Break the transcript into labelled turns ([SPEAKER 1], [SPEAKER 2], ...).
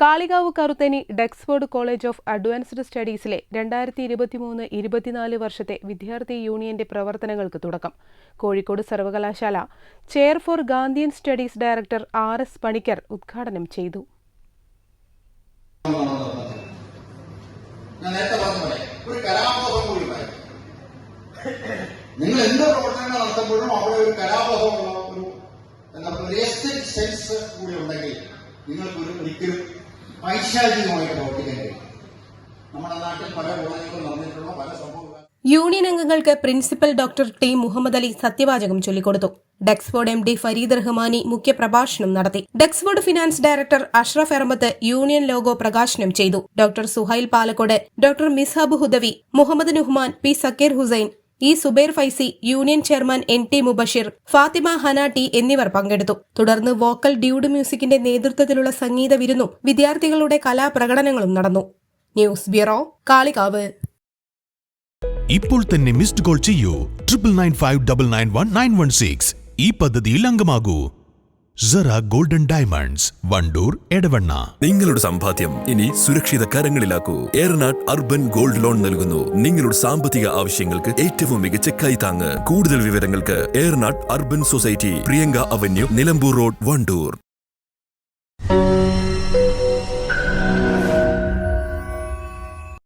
[SPEAKER 1] Kalikavu Karuthani Dexford college of advanced സ്റ്റഡീസിലെ രണ്ടായിരത്തി ഇരുപത്തിമൂന്ന് ഇരുപത്തിനാല് വർഷത്തെ വിദ്യാർത്ഥി യൂണിയന്റെ പ്രവർത്തനങ്ങൾക്ക് തുടക്കം. കോഴിക്കോട് സർവകലാശാല chair for Gandhian studies director R S Panicker ഉദ്ഘാടനം ചെയ്തു.
[SPEAKER 2] നിങ്ങൾ പ്രവർത്തനങ്ങൾ അവിടെ ഒരു സെൻസ് കൂടി ഉണ്ടെങ്കിൽ ഒരിക്കലും നാട്ടിൽ പല നടന്നിട്ടുള്ള പല
[SPEAKER 1] യൂണിയൻ അംഗങ്ങൾക്ക് principal doctor T Muhammad Ali സത്യവാചകം ചൊല്ലിക്കൊടുത്തു. Dexford M D Fareed Rahmani മുഖ്യപ്രഭാഷണം നടത്തി. Dexford finance director Ashraf Eramath union logo പ്രകാശനം ചെയ്തു. Doctor Suhail Palakkode doctor Mishab Hudawi Muhammad Nuhman P Zakir Hussain E Zubair Faizy union chairman N T Mubashir Fathima Hana T എന്നിവർ പങ്കെടുത്തു. തുടർന്ന് vocal dude മ്യൂസിക്കിന്റെ നേതൃത്വത്തിലുള്ള സംഗീത വിരുന്നും വിദ്യാർത്ഥികളുടെ കലാപ്രകടനങ്ങളും നടന്നു. News bureau Kalikavu.
[SPEAKER 3] ഇപ്പോൾ തന്നെ മിസ്ഡ് കോൾ ചെയ്യൂ. Triple nine five double nine one nine one six. ഈ പദ്ധതിയിൽ അംഗമാകൂ. Zara golden diamonds Wandoor Edavanna
[SPEAKER 4] നിങ്ങളുടെ സമ്പാദ്യം ഇനി സുരക്ഷിത കരങ്ങളിലാക്കൂ. ഏറനാട് അർബൻ ഗോൾഡ് ലോൺ നൽകുന്നു. നിങ്ങളുടെ സാമ്പത്തിക ആവശ്യങ്ങൾക്ക് ഏറ്റവും മികച്ച കൈത്താങ്ങ് കൂടുതൽ വിവരങ്ങൾക്ക് Eranad urban society Priyanka avenue Nilambur road Wandoor